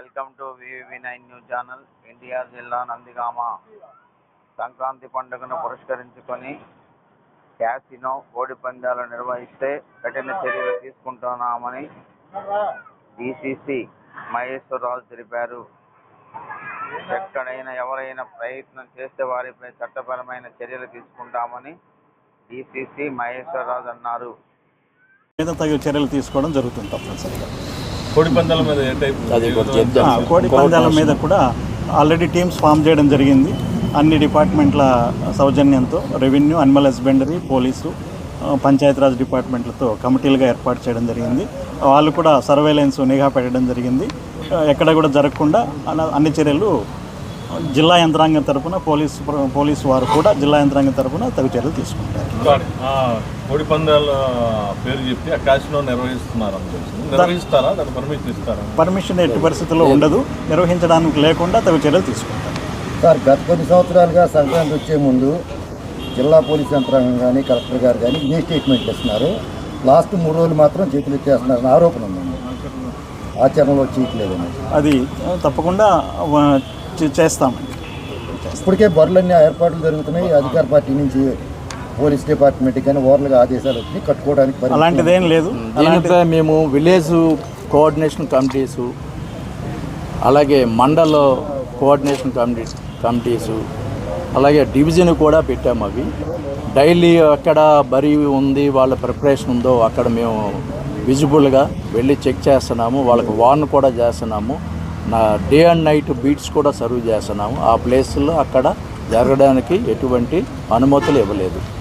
Welcome to VV nine news channel NTR జిల్లా నందిగామ. సంక్రాంతి పండుగను పురస్కరించుకొని క్యాసినో కోడి పందాలు నిర్వహిస్తే కఠిన చర్యలు తీసుకుంటున్నామని డిసిసి మహేశ్వరరావు తెలిపారు. ఎక్కడైనా ఎవరైనా ప్రయత్నం చేస్తే వారిపై చట్టపరమైన చర్యలు తీసుకుంటామని డిసిసి మహేశ్వరరావు అన్నారు. చర్యలు తీసుకోవడం జరుగుతుంది తప్పనిసరిగా. కోడి పందాల మీద ఏ టైప్ అది కూడా చెప్తాం. ఆ, కోడి పందాల మీద కూడా ఆల్రెడీ టీమ్స్ ఫామ్ చేయడం జరిగింది. అన్ని డిపార్ట్మెంట్ల సౌజన్యంతో revenue animal husbandry police Panchayati Raj డిపార్ట్మెంట్లతో కమిటీలుగా ఏర్పాటు చేయడం జరిగింది. వాళ్ళు కూడా సర్వేలెన్స్ నిఘా పెట్టడం జరిగింది. ఎక్కడ కూడా జరగకుండా అన- అన్ని చర్యలు జిల్లా యంత్రాంగం తరపున పోలీసు పోలీసు వారు కూడా జిల్లా యంత్రాంగం తరపున తగు చర్యలు తీసుకుంటారు. ఆ, కోడి పందాల పేరు చెప్పి ఆ నిర్వహిస్తున్నారు నిర్వహిస్తారా? దానికి పర్మిషన్ ఇస్తారా? పర్మిషన్ ఎట్టి పరిస్థితుల్లో ఉండదు. నిర్వహించడానికి లేకుండా తగు చర్యలు తీసుకుంటారు. సార్ గత కొన్ని సంవత్సరాలుగా సంక్రాంతి వచ్చే ముందు జిల్లా పోలీస్ యంత్రాంగం కానీ కలెక్టర్ గారు కానీ ఇదే స్టేట్మెంట్ ఇస్తున్నారు. లాస్ట్ మూడు రోజులు మాత్రం చేతులు ఎత్తేస్తున్నారని ఆరోపణ ఉందండి ఆచరణలో చేయట్లేదని అది తప్పకుండా చేస్తామండి. ఇప్పటికే బరులన్నీ ఏర్పాట్లు జరుగుతున్నాయి. అధికార పార్టీ నుంచి పోలీస్ డిపార్ట్మెంట్ కానీ ఓవర్లుగా ఆదేశాలు వచ్చినాయి కట్టుకోవడానికి. అలాంటిదేం లేదు. దీనిపై మేము విలేజ్ కోఆర్డినేషన్ కమిటీసు అలాగే మండల కోఆర్డినేషన్ కమిటీ కమిటీసు అలాగే డివిజన్ కూడా పెట్టాము అవి. డైలీ ఎక్కడ బరి ఉంది వాళ్ళ ప్రిపరేషన్ ఉందో అక్కడ మేము విజిబుల్గా వెళ్ళి చెక్ చేస్తున్నాము. వాళ్ళకి వార్న్ కూడా చేస్తున్నాము. నా డే అండ్ నైట్ బీట్స్ కూడా సర్వ్ చేస్తున్నాము. ఆ ప్లేస్లో అక్కడ జరగడానికి ఎటువంటి అనుమతులు ఇవ్వలేదు.